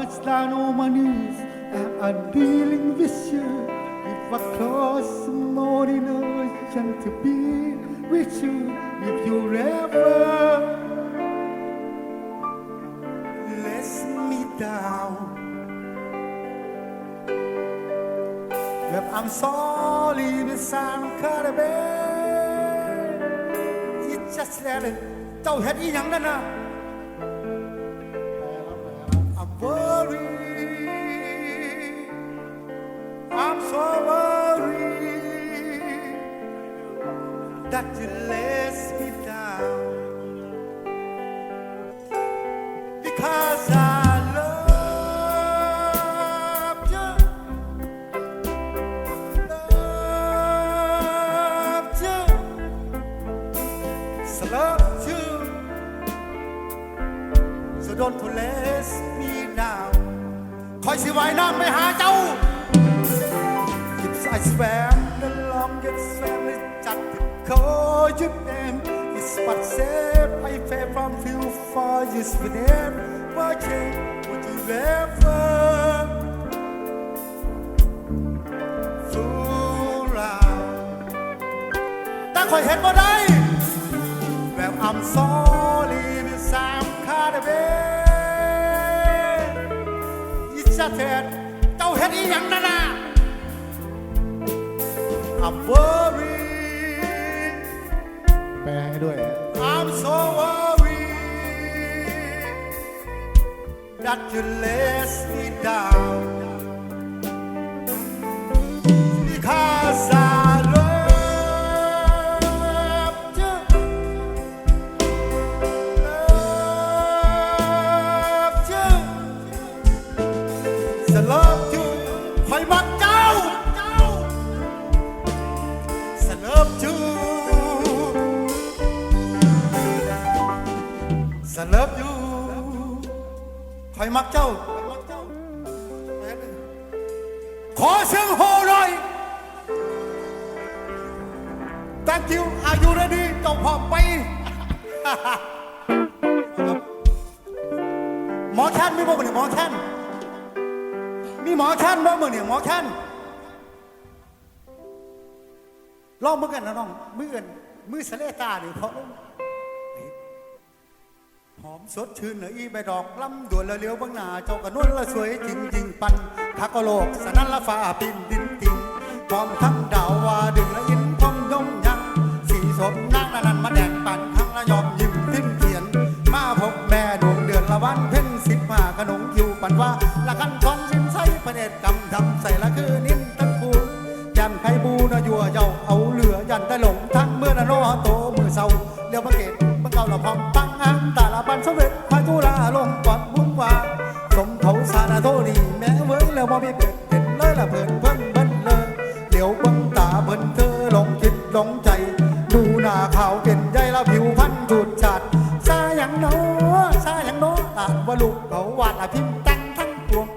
much down on my knees and I'm dealing with you. If I close more in ocean to be with you, if you ever let me down. If I'm sorry, the sound cut a bit. It's just that เจ้าเห็นอีหยังนั่นน่ะ I'm worried. I'm so worried that you So don't let me down คอยสิไว้น้ำไปหาเจ้า If I swam the longest swam is just to call your name It's what saved I fell from you for years with them Watching would you ever fool around แต่คอยเห็นบ่ได้ Well I'm sorry with some kind of it It's just that เจ้าเห็นอีหยังนั่นน่ะ I'm worried แปลให้ด้วย I'm so worried that you let me down อยมักเจ้า ขอเสียงโหหน่อย Thank you Are you ready เจ้าพร้อมไป หมอแค้นมีบ่เหมือนหมอแค้นมีหมอแค้นบ่เหมือนหมอแค้นลองเมื่อกันนะน้องมือกันมือสะเลตาดิเพราะ หอมสดชื่นเหนืออีใบดอกล้ำด่วนละเลี้ยวบางหนาเจ้ากระนวลละสวยจริงจริงปันคักกะโลกสนันละฟ้าปินดินติงพร้อมทั้งดาววาดึงละอินพร้อมยมยังสีสมนางนันนันมาแดงปันทั้งละยอมยิ้มทิ้มเขียน มาพบแม่ดวงเดือนละวันเพ่งสิบห้าขนมคิวปันว่าละกันทองสินใสประเด็จกำทำใส่ละคือนิ้นตั้งคูยันไพบูนะยัวเจ้าเอาเหลือยันได้หลงทั้งเมื่อนะโนโตมือเศร้าเลี้ยวมาเกตเมื่อเก่าละพร้อมปั งใจ ดูหน้าขาวเป็นใยละผิวพันจุดจัดซาอย่างโนซาอย่างโนอ่านว่าลูกเขาวาดอาพิมพ์ตั้งทั้งปวง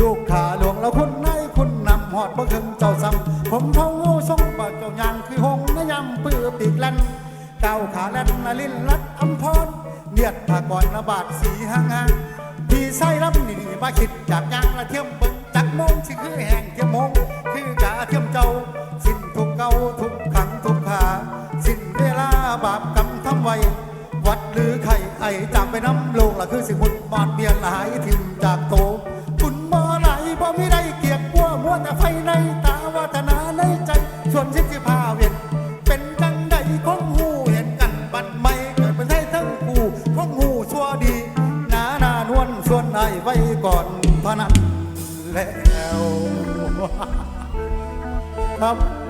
ลูกขาหลวงแล้วคุณนายคุณนำหอดบ่ถึงเจ้าซ้ำผมเผาโง่ทรงบ่เจ้ายางคือหงนยำปื้อปีกลันก้าวขาแล่นละลิ้นลัดอำพรเนียดผากบอนระบาดสีห่างหางพี่ไส้รับนี่นี่มาคิดจากยางละเทียมเบิ่งจากมงสิคือแห่งเทียมมงคือกาเทียมเจ้า สิ้นทุกเก่าทุก ไว้ วัดหรือไข่ไอจากไปน้ำลกละคือสิมุดบาดเบียนหลายทิมจากโตคุณบ่ไหลบ่มีได้เกียกกลัวมัวแต่ไฟในตาวาตนาในใจ ส่วนสิบสิบห้าเวียนเป็นจังใดของหูเห็นกันบัดไม่เกิดเป็นไทยทั้งคู่ของหูชั่วดีหนาหนานวลส่วนไอไว้ก่อนเท่านั้นแล้วครับ